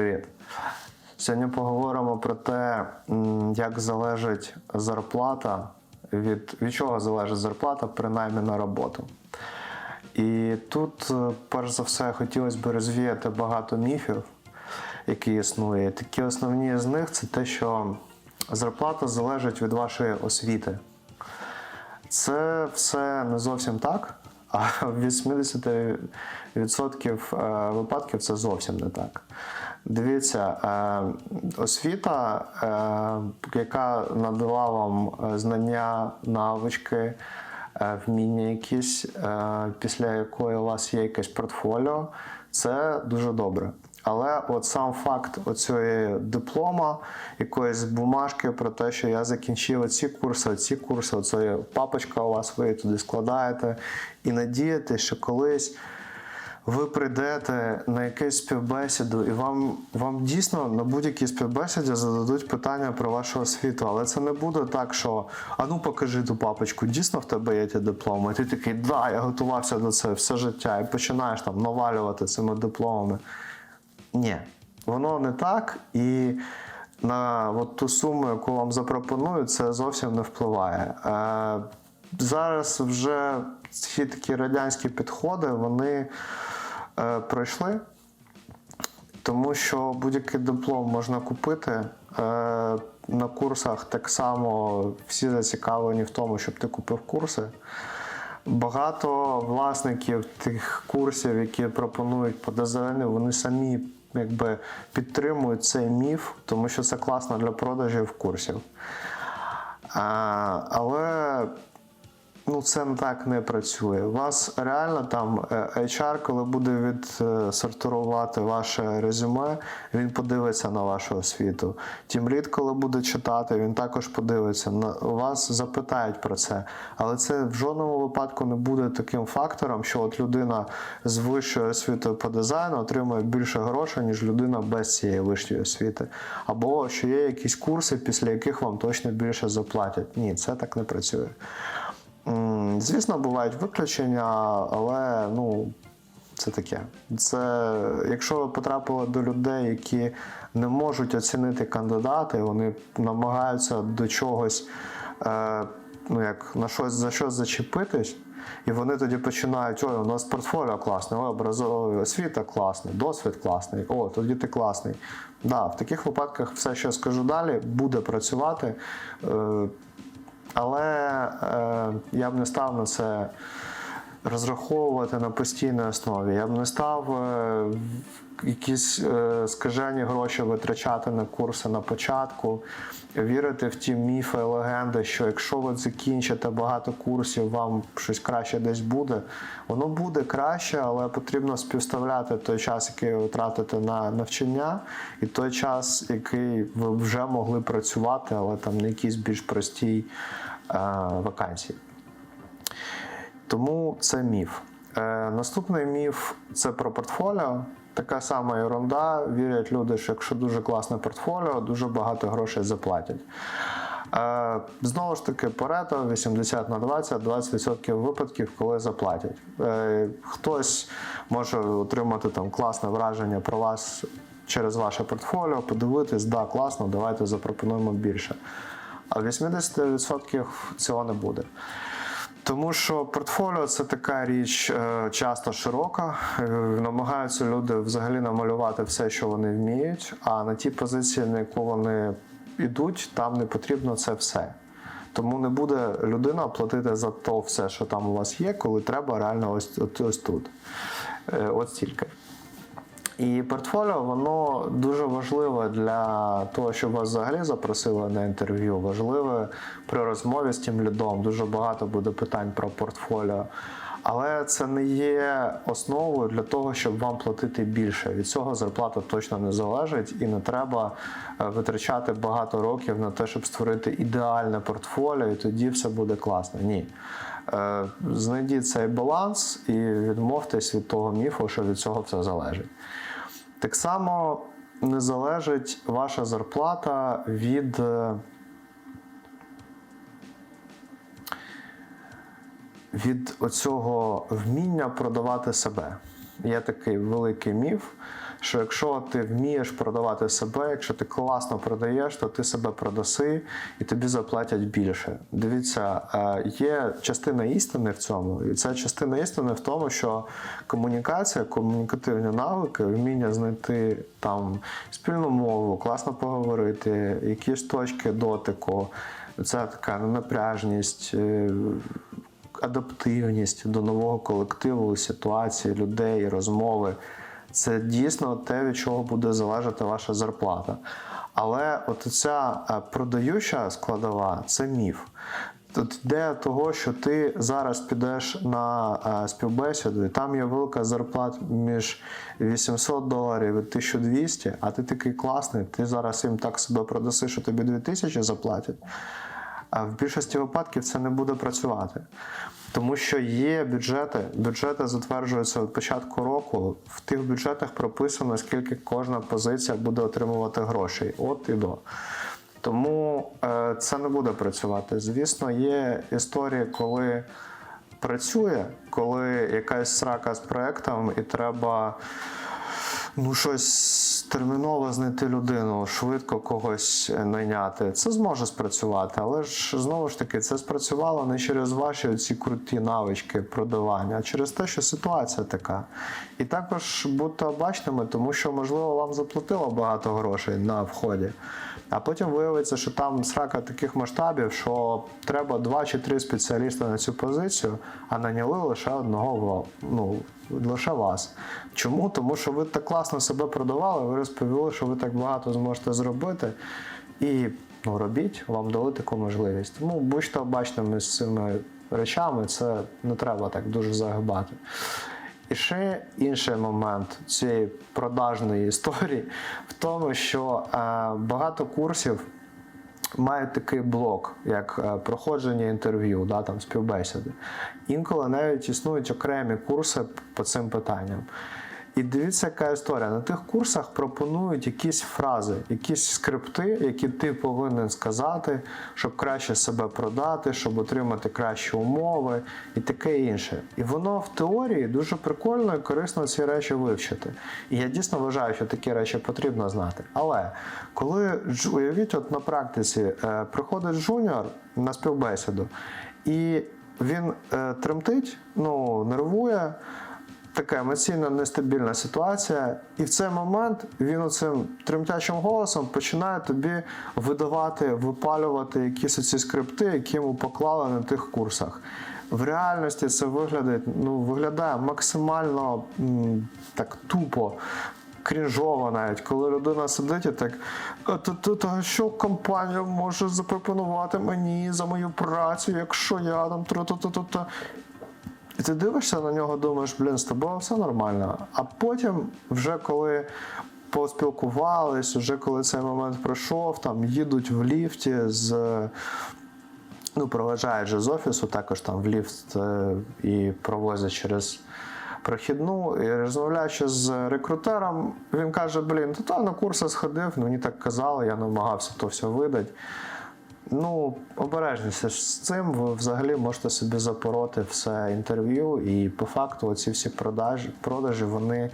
Привіт! Сьогодні поговоримо про те, як залежить зарплата від, від чого залежить зарплата, принаймні на роботу. І тут, е, перш за все, хотілося б розвіяти багато міфів, які існують. Такі основні з них це те, що зарплата залежить від вашої освіти. Це все не зовсім так, а в 80% е, випадків це зовсім не так. Дивіться, е, освіта, е, яка надала вам е, знання, навички, вміння якісь, після якої у вас є якесь портфоліо, це дуже добре. Але от сам факт оцієї диплома, якоїсь бумажки про те, що я закінчив ці курси, ці курси, оце папочка у вас, ви туди складаєте, і надіяти, що колись ви прийдете на якусь співбесіду, і вам, вам дійсно на будь-якій співбесіді зададуть питання про вашу освіту. Але це не буде так, що а ну покажи ту папочку, дійсно в тебе є ті дипломи. І ти такий, да, я готувався до цього все життя, і починаєш там навалювати цими дипломами. Ні, воно не так, і на от ту суму, яку вам запропонують, це зовсім не впливає. Е, зараз вже ці такі радянські підходи вони пройшли, тому що будь-який диплом можна купити. Е, на курсах так само всі зацікавлені в тому, щоб ти купив курси. Багато власників тих курсів, які пропонують по вони самі якби підтримують цей міф, тому що це класно для продажів курсів. А, але ну, це так не працює. У вас реально там е, HR, коли буде відсортувати ваше резюме, він подивиться на вашу освіту. Тімліт, коли буде читати, він також подивиться. На вас запитають про це. Але це в жодному випадку не буде таким фактором, що от людина з вищою освітою по дизайну отримує більше грошей, ніж людина без цієї вищої освіти. Або що є якісь курси, після яких вам точно більше заплатять. Ні, це так не працює. Звісно, бувають виключення, але ну, це таке. Це якщо ви потрапили до людей, які не можуть оцінити кандидати, вони намагаються до чогось, е, ну як на щось за щось зачепитись. І вони тоді починають: ой, у нас портфоліо класне, ой, образова освіта класний, досвід класний, о, тоді ти класний. Да, в таких випадках все, що я скажу далі, буде працювати. Е, але е, я б не став на це розраховувати на постійній основі. Я б не став е, якісь е, скажені гроші витрачати на курси на початку, вірити в ті міфи, легенди, що якщо ви закінчите багато курсів, вам щось краще десь буде. Воно буде краще, але потрібно співставляти той час, який ви тратите на навчання, і той час, який ви вже могли працювати, але там на якійсь більш простій е, вакансії. Тому це міф. Е, наступний міф це про портфоліо. Така сама ерунда. Вірять люди, що якщо дуже класне портфоліо, дуже багато грошей заплатять. Е, знову ж таки, Парето 80 на 20, 20% випадків, коли заплатять. Е, хтось може отримати там класне враження про вас через ваше портфоліо, подивитись, да, класно, давайте запропонуємо більше. А 80% цього не буде. Тому що портфоліо це така річ е, часто широка. Е, Намагаються люди взагалі намалювати все, що вони вміють, а на ті позиції, на яку вони йдуть, там не потрібно це все. Тому не буде людина платити за то все, що там у вас є, коли треба реально ось, ось, ось тут. Ось От стільки. І портфоліо воно дуже важливе для того, щоб вас взагалі запросили на інтерв'ю. Важливе при розмові з тим лідом. Дуже багато буде питань про портфоліо. Але це не є основою для того, щоб вам платити більше. Від цього зарплата точно не залежить, і не треба е, витрачати багато років на те, щоб створити ідеальне портфоліо, і тоді все буде класно. Ні. Е, Знайдіть цей баланс і відмовтесь від того міфу, що від цього все залежить. Так само не залежить ваша зарплата від. е, Від оцього вміння продавати себе. Є такий великий міф, що якщо ти вмієш продавати себе, якщо ти класно продаєш, то ти себе продаси і тобі заплатять більше. Дивіться, е, є частина істини в цьому, і ця частина істини в тому, що комунікація, комунікативні навики, вміння знайти там спільну мову, класно поговорити, якісь точки дотику. Це така напряжність, е, адаптивність до нового колективу, ситуації, людей, розмови. Це дійсно те, від чого буде залежати ваша зарплата. Але от ця е, продаюча складова це міф. Тут йде того, що ти зараз підеш на е, співбесіду, і там є велика зарплата між 800 доларів і 1200, а ти такий класний, ти зараз їм так себе продаси, що тобі 2000 заплатять. А в більшості випадків це не буде працювати. Тому що є бюджети, бюджети затверджуються від початку року. В тих бюджетах прописано, скільки кожна позиція буде отримувати грошей. От і до. Тому е, це не буде працювати. Звісно, є історії, коли працює, коли якась срака з проектом, і треба ну, щось терміново знайти людину, швидко когось найняти. Це зможе спрацювати, але ж знову ж таки, це спрацювало не через ваші ці круті навички продавання, а через те, що ситуація така. І також будьте обачними, тому що, можливо, вам заплатило багато грошей на вході. А потім виявиться, що там срака таких масштабів, що треба два чи три спеціаліста на цю позицію, а наняли лише одного ну, лише вас. Чому? Тому що ви так класно себе продавали, розповіли, що ви так багато зможете зробити. І ну, робіть, вам дали таку можливість. Тому будьте обачними з цими речами, це не треба так дуже загибати. І ще інший момент цієї продажної історії в тому, що е, багато курсів мають такий блок, як е, проходження інтерв'ю, да, там, співбесіди. Інколи навіть існують окремі курси по цим питанням. І дивіться, яка історія. На тих курсах пропонують якісь фрази, якісь скрипти, які ти повинен сказати, щоб краще себе продати, щоб отримати кращі умови і таке інше. І воно в теорії дуже прикольно і корисно ці речі вивчити. І я дійсно вважаю, що такі речі потрібно знати. Але коли уявіть, от на практиці е, приходить жуніор на співбесіду, і він е, тремтить, ну, нервує така емоційно нестабільна ситуація, і в цей момент він оцим тремтячим голосом починає тобі видавати, випалювати якісь оці скрипти, які йому поклали на тих курсах. В реальності це виглядає, ну, виглядає максимально м, так тупо. Крінжово навіть, коли людина сидить і так, та, що компанія може запропонувати мені за мою працю, якщо я там тра-та-та-та-та. І ти дивишся на нього, думаєш, блін, з тобою все нормально. А потім, вже коли поспілкувались, вже коли цей момент пройшов, там їдуть в ліфті з. Ну, проважають з офісу, також там в ліфт е, і провозять через прохідну. І розмовляючи з рекрутером, він каже: блін, то на курси сходив, мені так казали, я намагався то все видати. Ну, обережніше з цим, ви взагалі можете собі запороти все інтерв'ю, і по факту ці всі продажі, продажі вони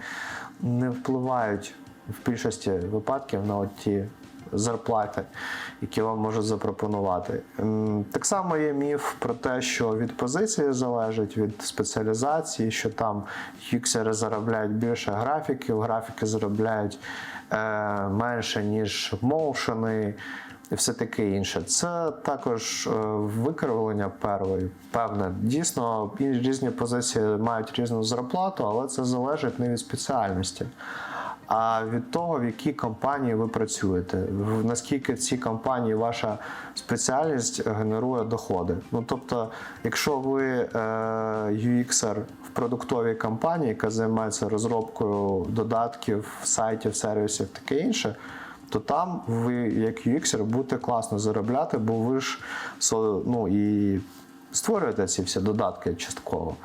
не впливають в більшості випадків на ті зарплати, які вам можуть запропонувати. Так само є міф про те, що від позиції залежить, від спеціалізації, що там юксери заробляють більше графіків, графіки заробляють е, менше, ніж моушени і все таке інше. Це також е, викривлення первої. Певне, дійсно, різні позиції мають різну зарплату, але це залежить не від спеціальності. А від того, в якій компанії ви працюєте, наскільки в цій компанії ваша спеціальність генерує доходи. Ну тобто, якщо ви е, UXer в продуктовій компанії, яка займається розробкою додатків, сайтів, сервісів, таке інше, то там ви, як UX, будете класно заробляти, бо ви ж ну, і створюєте ці всі додатки частково.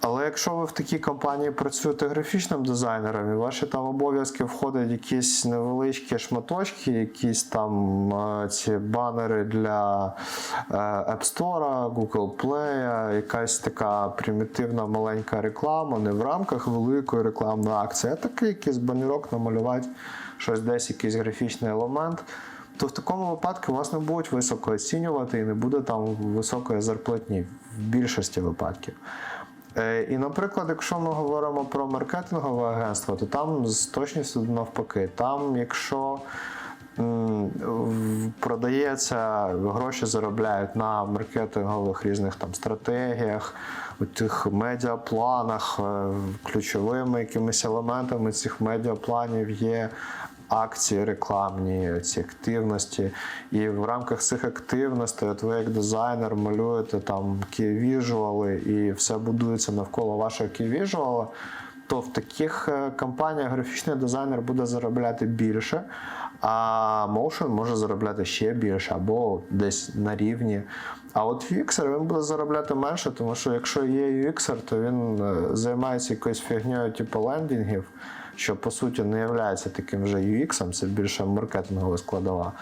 Але якщо ви в такій компанії працюєте графічним дизайнером, і ваші там обов'язки входять якісь невеличкі шматочки, якісь там ці банери для е, App Store, Google Play, якась така примітивна маленька реклама, не в рамках великої рекламної акції, а такий якийсь банерок намалювати, щось десь, якийсь графічний елемент. То в такому випадку вас не будуть високо оцінювати і не буде там високої зарплатні в більшості випадків. Е, І, наприклад, якщо ми говоримо про маркетингове агентство, то там з точністю навпаки. Там, якщо продається, гроші заробляють на маркетингових різних там стратегіях, у тих медіапланах, е, ключовими якимись елементами цих медіапланів є акції рекламні, ці активності. І в рамках цих активностей, от ви як дизайнер малюєте там кey-віжуали і все будується навколо вашого кey-віжуала, то в таких е, компаніях графічний дизайнер буде заробляти більше, а Motion може заробляти ще більше або десь на рівні. А от UX він буде заробляти менше, тому що якщо є UX, то він е, займається якоюсь фігньою, типу лендінгів, що по суті не є таким вже UX, це більше маркетингова складова.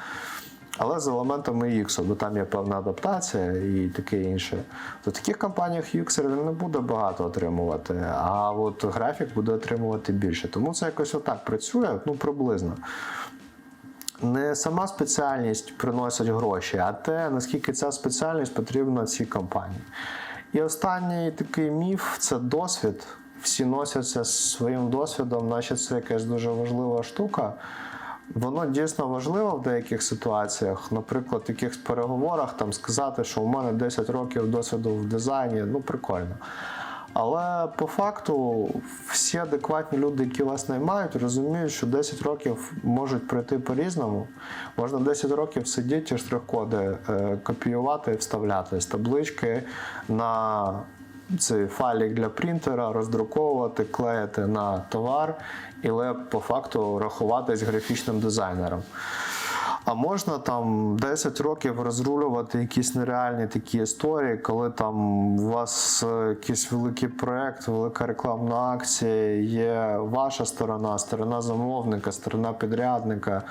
Але з елементами UX, бо там є певна адаптація і таке інше. То в таких компаніях UX він не буде багато отримувати, а от графік буде отримувати більше. Тому це якось отак працює, ну приблизно. Не сама спеціальність приносить гроші, а те, наскільки ця спеціальність потрібна цій компанії. І останній такий міф це досвід. Всі носяться з своїм досвідом, наче це якась дуже важлива штука. Воно дійсно важливо в деяких ситуаціях. Наприклад, в якихось переговорах там сказати, що у мене 10 років досвіду в дизайні, ну прикольно. Але по факту всі адекватні люди, які вас наймають, розуміють, що 10 років можуть пройти по-різному. Можна 10 років сидіти штрих-коди е, копіювати і вставляти з таблички на цей файлик для принтера, роздруковувати, клеїти на товар, і по факту рахуватись графічним дизайнером. А можна там 10 років розрулювати якісь нереальні такі історії, коли там у вас е, якийсь великий проект, велика рекламна акція, є ваша сторона, сторона замовника, сторона підрядника,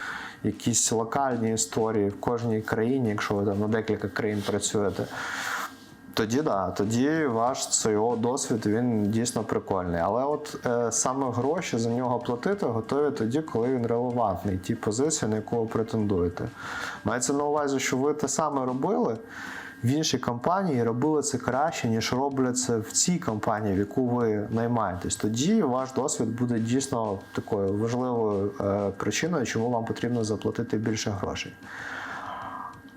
якісь локальні історії в кожній країні, якщо ви там на декілька країн працюєте. Тоді да, тоді ваш цей досвід він дійсно прикольний. Але от е, саме гроші за нього платити готові тоді, коли він релевантний, ті позиції, на яку ви претендуєте. Мається на увазі, що ви те саме робили в іншій компанії, робили це краще, ніж роблять це в цій компанії, в яку ви наймаєтесь. Тоді ваш досвід буде дійсно такою важливою е, причиною, чому вам потрібно заплатити більше грошей.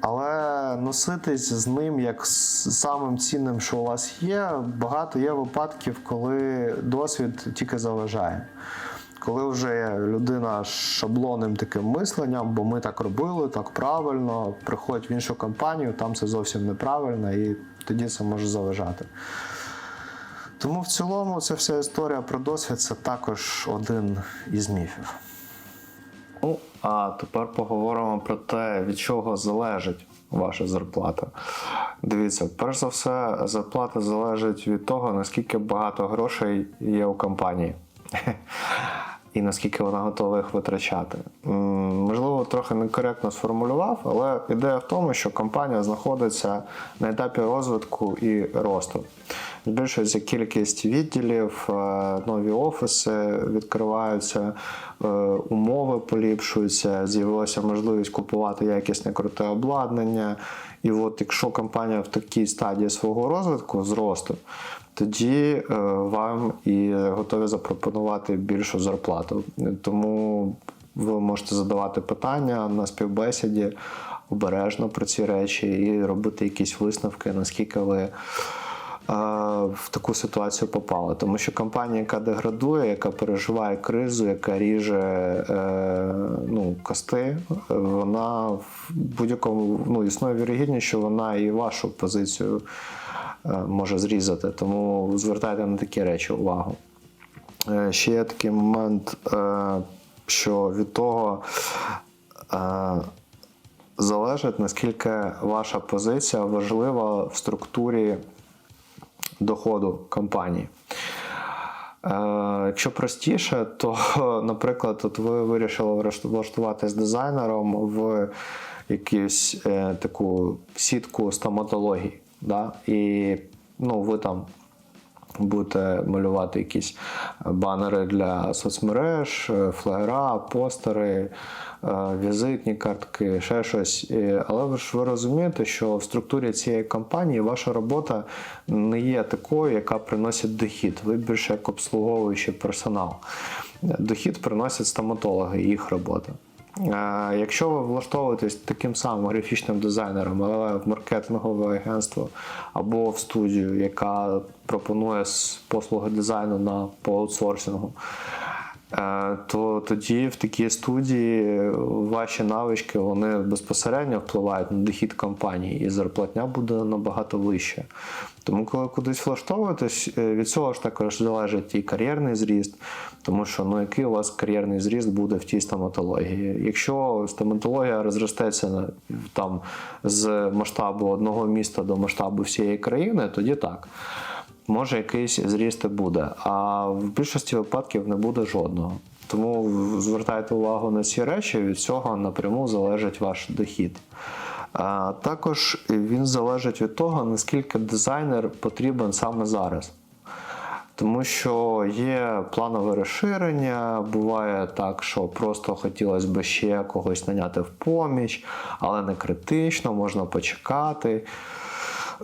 Але носитись з ним як з самим цінним, що у вас є, багато є випадків, коли досвід тільки заважає. Коли вже людина з шаблонним таким мисленням, бо ми так робили, так правильно, приходить в іншу компанію, там це зовсім неправильно, і тоді це може заважати. Тому в цілому ця вся історія про досвід це також один із міфів. А тепер поговоримо про те, від чого залежить ваша зарплата. Дивіться, перш за все, зарплата залежить від того, наскільки багато грошей є у компанії. І наскільки вона готова їх витрачати. Можливо, трохи некоректно сформулював, але ідея в тому, що компанія знаходиться на етапі розвитку і росту. Збільшується кількість відділів, е, нові офіси відкриваються, е, умови поліпшуються, з'явилася можливість купувати якісне круте обладнання. І от якщо компанія в такій стадії свого розвитку, зросту, тоді е, вам і готові запропонувати більшу зарплату. Тому ви можете задавати питання на співбесіді обережно про ці речі і робити якісь висновки, наскільки ви в таку ситуацію попали. Тому що компанія, яка деградує, яка переживає кризу, яка ріже е, ну, кости, вона в будь-якому ну, існує вірогідність, що вона і вашу позицію е, може зрізати. Тому звертайте на такі речі увагу. Е, Ще є такий момент, що від того залежить, наскільки ваша позиція важлива в структурі доходу компанії. Е, Якщо простіше, то, наприклад, от ви вирішили влаштувати влаштуватись дизайнером в якусь е, таку сітку стоматології. Да? І ну, ви там будете малювати якісь банери для соцмереж, е, флаєра, постери, е, візитні картки, ще щось. Але ви ж ви розумієте, що в структурі цієї компанії ваша робота не є такою, яка приносить дохід. Ви більше як обслуговуючий персонал. Дохід приносять стоматологи їх робота. Якщо ви влаштовуєтесь таким самим графічним дизайнером, але в маркетингове агентство або в студію, яка пропонує послуги дизайну на по аутсорсингу, то тоді в такій студії ваші навички вони безпосередньо впливають на дохід компанії, і зарплатня буде набагато вища. Тому, коли кудись влаштовуєтесь, е, від цього ж також залежить і кар'єрний зріст, тому що ну який у вас кар'єрний зріст буде в тій стоматології. Якщо стоматологія розростеться там з масштабу одного міста до масштабу всієї країни, тоді так. Може, якийсь зріст і буде, а в більшості випадків не буде жодного. Тому звертайте увагу на ці речі, від цього напряму залежить ваш дохід. Також він залежить від того, наскільки дизайнер потрібен саме зараз. Тому що є планове розширення, буває так, що просто хотілося б ще когось наняти в поміч, але не критично, можна почекати.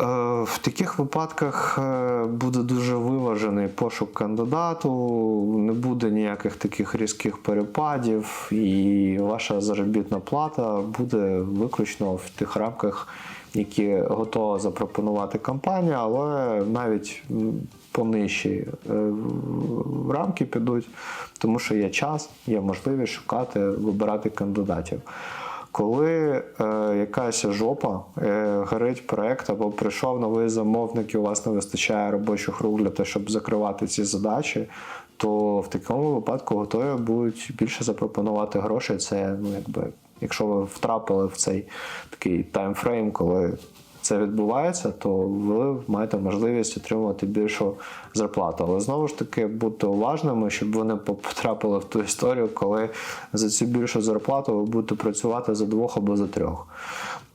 Е, В таких випадках е, буде дуже виважений пошук кандидату, не буде ніяких таких різких перепадів, і ваша заробітна плата буде виключно в тих рамках, які готова запропонувати компанія, але навіть м, понижчі е, рамки підуть, тому що є час, є можливість шукати, вибирати кандидатів. Коли е, якась жопа, е, горить проект або прийшов новий замовник, і у вас не вистачає робочих рук для того, щоб закривати ці задачі, то в такому випадку готові будуть більше запропонувати грошей. Це ну якби, якщо ви втрапили в цей такий таймфрейм, коли це відбувається, то ви маєте можливість отримувати більшу зарплату. Але знову ж таки будьте уважними, щоб ви не потрапили в ту історію, коли за цю більшу зарплату ви будете працювати за двох або за трьох.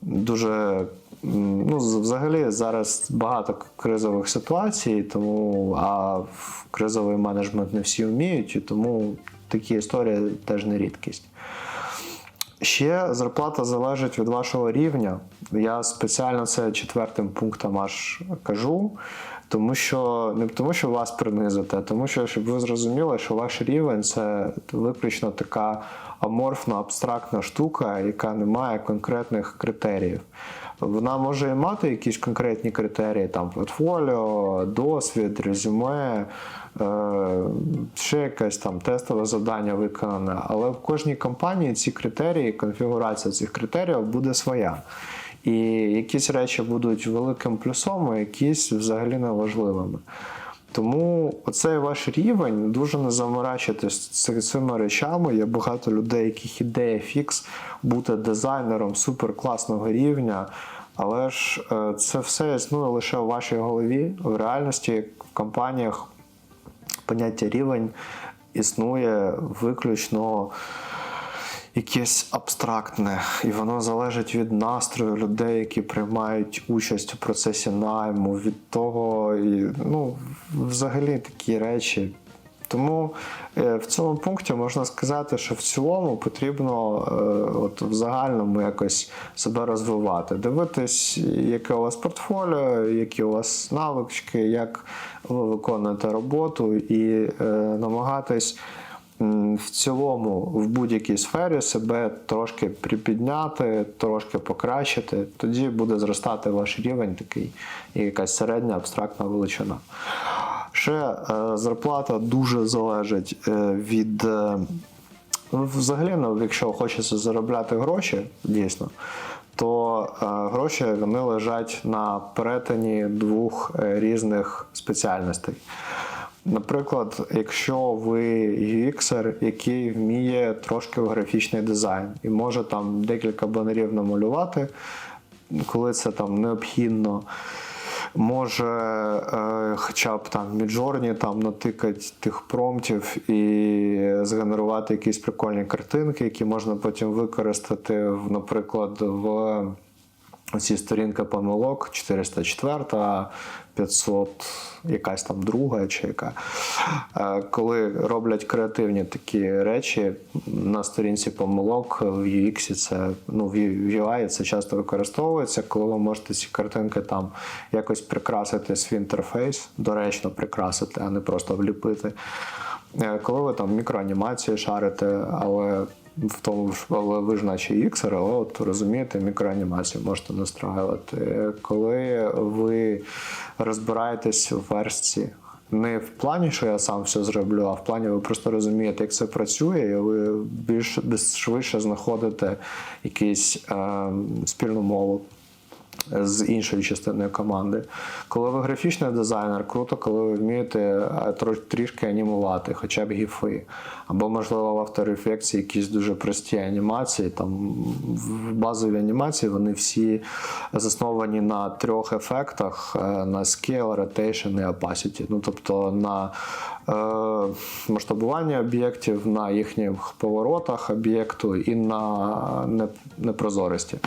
Дуже ну, взагалі зараз багато кризових ситуацій, тому а кризовий менеджмент не всі вміють, і тому такі історії теж не рідкість. Ще зарплата залежить від вашого рівня. Я спеціально це четвертим пунктом аж кажу, тому що не тому, що вас принизити, а тому що щоб ви зрозуміли, що ваш рівень це виключно така аморфна, абстрактна штука, яка не має конкретних критеріїв. Вона може мати якісь конкретні критерії, там портфоліо, досвід, резюме, е, ще якесь там тестове завдання виконане. Але в кожній компанії ці критерії, конфігурація цих критеріїв буде своя. І якісь речі будуть великим плюсом, а якісь взагалі неважливими. Тому оцей ваш рівень дуже не заморачуйтесь з цими речами. Є багато людей, яких ідея фікс бути дизайнером суперкласного рівня. Але ж е, це все існує лише у вашій голові. В реальності в компаніях поняття рівень існує виключно якесь абстрактне, і воно залежить від настрою людей, які приймають участь у процесі найму, від того, і, ну, взагалі такі речі. Тому е, в цьому пункті можна сказати, що в цілому потрібно е, от в загальному якось себе розвивати, дивитись, яке у вас портфоліо, які у вас навички, як ви виконуєте роботу, і е, намагатись в цілому в будь-якій сфері себе трошки припідняти, трошки покращити. Тоді буде зростати ваш рівень такий і якась середня абстрактна величина. Ще е, зарплата дуже залежить е, від. е, ну, Взагалі, ну, якщо хочеться заробляти гроші, дійсно, то е, гроші вони лежать на перетині двох різних спеціальностей. Наприклад, якщо ви UXer, який вміє трошки в графічний дизайн і може там декілька банерів намалювати, коли це там необхідно. може е, хоча б там в Midjourney там натикати тих промптів і згенерувати якісь прикольні картинки, які можна потім використати, наприклад, в оці сторінка помилок 404, 500, якась там друга чи яка. Е, Коли роблять креативні такі речі на сторінці помилок в UX, це ну в UI це часто використовується, коли ви можете ці картинки там якось прикрасити свій інтерфейс, доречно прикрасити, а не просто вліпити. Е, Коли ви там мікроанімації шарите, але в тому ж, але ви ж наче іксер, але от розумієте, мікроанімацію можете настраювати. Коли ви розбираєтесь в версії, не в плані, що я сам все зроблю, а в плані ви просто розумієте, як це працює, і ви більш швидше знаходите якусь е, спільну мову з іншою частиною команди. Коли ви графічний дизайнер, круто, коли ви вмієте трішки анімувати, хоча б гіфи. Або, можливо, в After Effects якісь дуже прості анімації. Там в базові анімації вони всі засновані на трьох ефектах: е, на scale, rotation і opacity. Ну, тобто на е, масштабування об'єктів, на їхніх поворотах об'єкту і на не- непрозорості.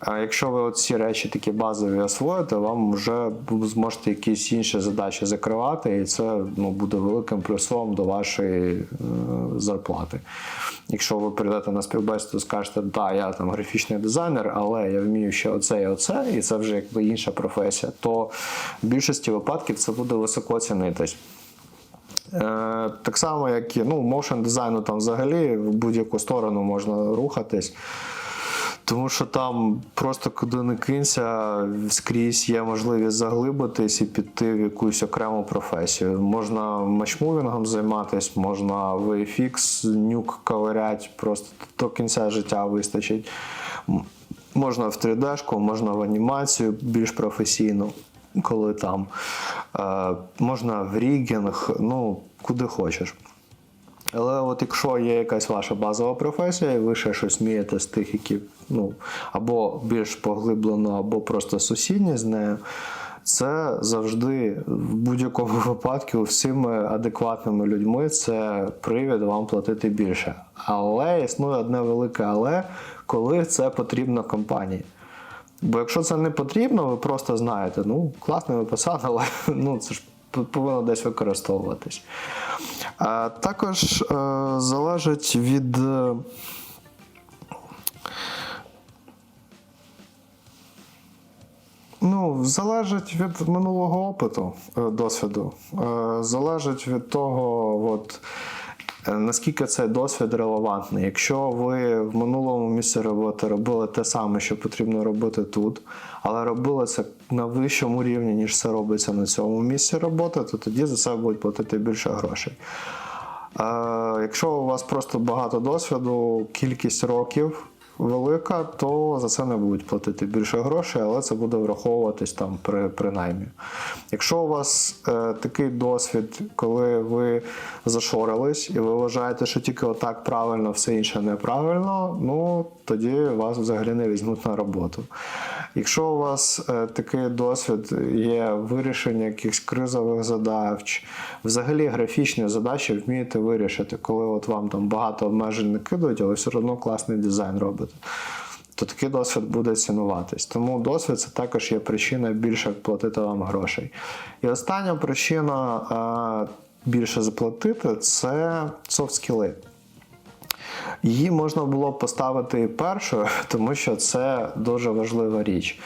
А якщо ви ці речі такі базові освоїте, вам вже зможете якісь інші задачі закривати, і це ну, буде великим плюсом до вашої е, зарплати. Якщо ви прийдете на співбесіду, скажете, да, я там графічний дизайнер, але я вмію ще оце і оце, і це вже якби інша професія, то в більшості випадків це буде високо цінитись. Е, так само, як і ну, моушен дизайну там взагалі в будь-яку сторону можна рухатись. Тому що там просто куди не кинься, скрізь є можливість заглибитись і піти в якусь окрему професію. Можна матчмувінгом займатися, можна VFX, нюк ковирять, просто до кінця життя вистачить. Можна в 3D-шку, можна в анімацію більш професійну, коли там. Е, можна в рігінг, ну, куди хочеш. Але от якщо є якась ваша базова професія, і ви ще щось вмієте з тих, які ну, або більш поглиблено, або просто сусідні з нею, це завжди в будь-якому випадку всіми адекватними людьми це привід вам платити більше. Але існує одне велике але, коли це потрібно компанії. Бо якщо це не потрібно, ви просто знаєте, ну класно ви писали, але ну, це ж повинно десь використовуватись. Також е, залежить від. е, Ну, залежить від минулого опиту, е, досвіду. Залежить від того, от, наскільки цей досвід релевантний. Якщо ви в минулому місці роботи робили те саме, що потрібно робити тут, але робили це на вищому рівні, ніж це робиться на цьому місці роботи, то тоді за це будуть платити більше грошей. Е, Якщо у вас просто багато досвіду, кількість років велика, то за це не будуть платити більше грошей, але це буде враховуватись там при, при. Якщо у вас е, такий досвід, коли ви зашорились і ви вважаєте, що тільки отак правильно, все інше неправильно, ну тоді вас взагалі не візьмуть на роботу. Якщо у вас е, такий досвід є вирішення якихось кризових задач, взагалі графічні задачі вмієте вирішити, коли от вам там багато обмежень не кидають, але все одно класний дизайн робите. То такий досвід буде цінуватись. Тому досвід це також є причина більше платити вам грошей. І остання причина е, більше заплатити це софт-скіли. Її можна було б поставити першою, тому що це дуже важлива річ.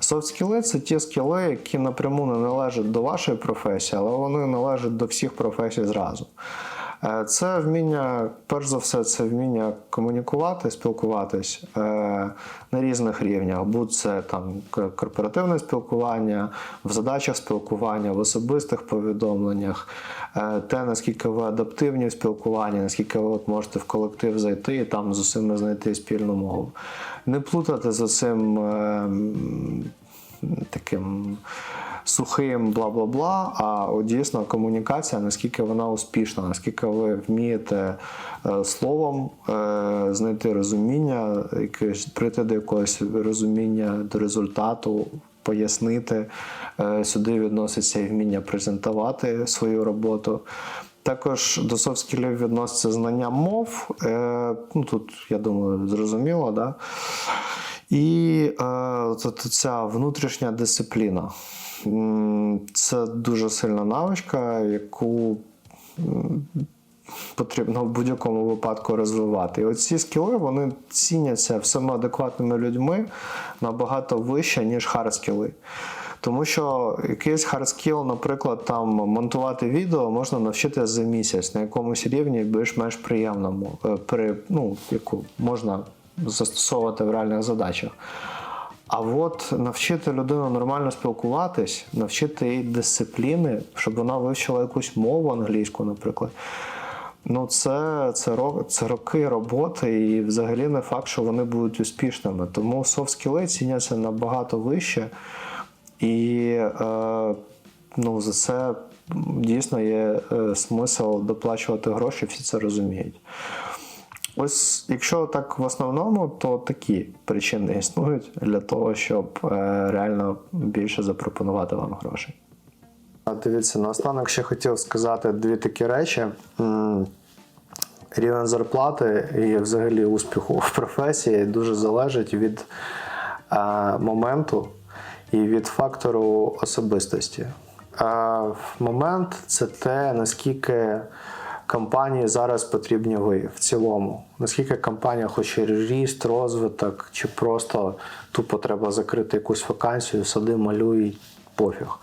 Софт-скіли це ті скіли, які напряму не належать до вашої професії, але вони належать до всіх професій зразу. Е, Це вміння, перш за все, це вміння комунікувати, спілкуватись е, на різних рівнях. Будь це там корпоративне спілкування, в задачах спілкування, в особистих повідомленнях, е, те, наскільки ви адаптивні в спілкуванні, наскільки ви от можете в колектив зайти і там з усіма знайти спільну мову. Не плутати за цим е, м, таким сухим бла-бла-бла, а от дійсно комунікація, наскільки вона успішна, наскільки ви вмієте е, словом е, знайти розуміння, якесь, прийти до якогось розуміння, до результату пояснити. Е, Сюди відноситься і вміння презентувати свою роботу. Також до soft skillів відноситься знання мов. Ну, тут, я думаю, зрозуміло, да? І е, ця внутрішня дисципліна. Це дуже сильна навичка, яку потрібно в будь-якому випадку розвивати. І оці скіли вони ціняться всіма адекватними людьми набагато вище, ніж хардскіли. Тому що якийсь хардскіл, наприклад, там монтувати відео можна навчити за місяць на якомусь рівні більш-менш приємному, е, при, ну, яку можна застосовувати в реальних задачах. А от навчити людину нормально спілкуватись, навчити її дисципліни, щоб вона вивчила якусь мову англійську, наприклад. Ну, це, це, ро- це роки роботи, і взагалі не факт, що вони будуть успішними. Тому софт-скіли ціняться набагато вище. І е, ну, за це дійсно є е, смисл доплачувати гроші, всі це розуміють. Ось, якщо так в основному, то такі причини існують для того, щоб е, реально більше запропонувати вам грошей. Дивіться, наостанок ще хотів сказати дві такі речі. Рівень зарплати і взагалі успіху в професії дуже залежить від е, моменту і від фактору особистості. Е, момент це те, наскільки компанії зараз потрібні ви в цілому. Наскільки компанія хоче ріст, розвиток, чи просто тупо треба закрити якусь вакансію, сади, малюй, пофіг.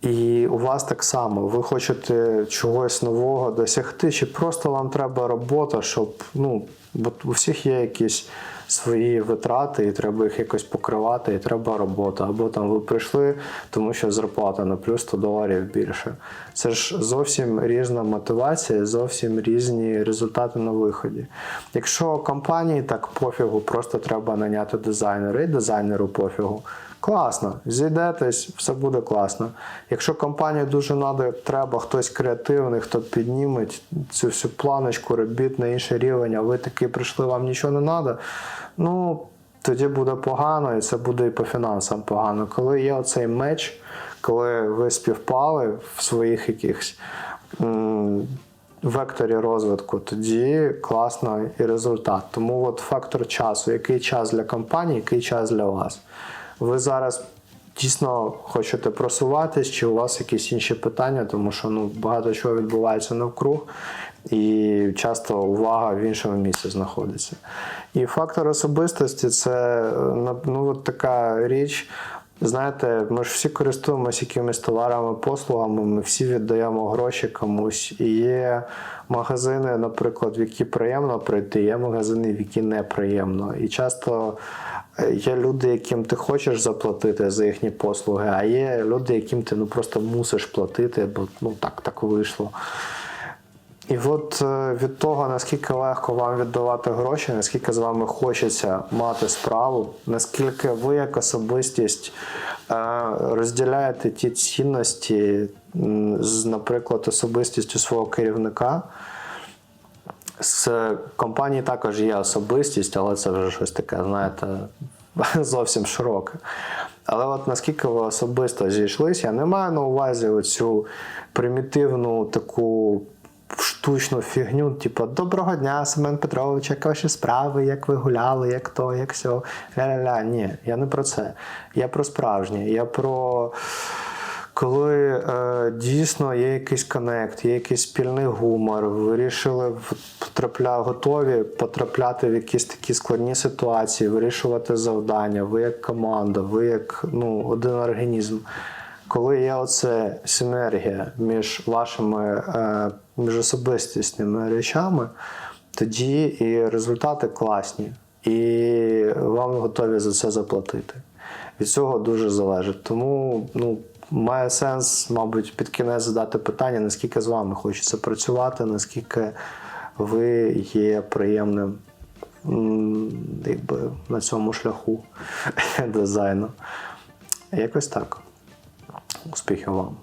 І у вас так само, ви хочете чогось нового досягти, чи просто вам треба робота, щоб ну, бо у всіх є якісь свої витрати, і треба їх якось покривати, і треба робота. Або там ви прийшли, тому що зарплата на плюс 100 доларів більше. Це ж зовсім різна мотивація, зовсім різні результати на виході. Якщо компанії так пофігу, просто треба наняти дизайнера і дизайнеру пофігу. Класно, зійдетесь, все буде класно. Якщо компанії дуже надо, треба хтось креативний, хто підніме цю всю планочку, робіт на інший рівень, а ви таки прийшли, вам нічого не треба. Ну, тоді буде погано, і це буде і по фінансам погано. Коли є оцей меч, коли ви співпали в своїх якихось векторі розвитку, тоді класно і результат. Тому от фактор часу, який час для компанії, який час для вас. Ви зараз дійсно хочете просуватись, чи у вас якісь інші питання, тому що ну, багато чого відбувається навкруг, і часто увага в іншому місці знаходиться. І фактор особистості це е, ну, от така річ. Знаєте, ми ж всі користуємося якимись товарами, послугами, ми всі віддаємо гроші комусь. І є магазини, наприклад, в які приємно прийти, є магазини, в які неприємно. І часто е, є люди, яким ти хочеш заплатити за їхні послуги, а є люди, яким ти ну, просто мусиш платити, бо ну, так, так вийшло. І от е, від того, наскільки легко вам віддавати гроші, наскільки з вами хочеться мати справу, наскільки ви як особистість е, розділяєте ті цінності, з, наприклад, особистістю свого керівника. З компанії також є особистість, але це вже щось таке, знаєте, зовсім широке. Але от наскільки ви особисто зійшлися, я не маю на увазі оцю примітивну таку штучну фігню, типу Доброго дня, Семен Петрович, як ваші справи, як ви гуляли, як то, як сьо. Ля-ля-ля. Ні, я не про це. Я про справжнє. Я про коли е, дійсно є якийсь коннект, є якийсь спільний гумор, вирішили потрапля, готові потрапляти в якісь такі складні ситуації, вирішувати завдання, ви як команда, ви як ну, один організм. Коли є оце синергія між вашими е, між речами, тоді і результати класні, і вам готові за це заплатити. Від цього дуже залежить. Тому ну, має сенс, мабуть, під кінець задати питання, наскільки з вами хочеться працювати, наскільки ви є приємним якби, на цьому шляху дизайну. Якось так. Успіхів вам!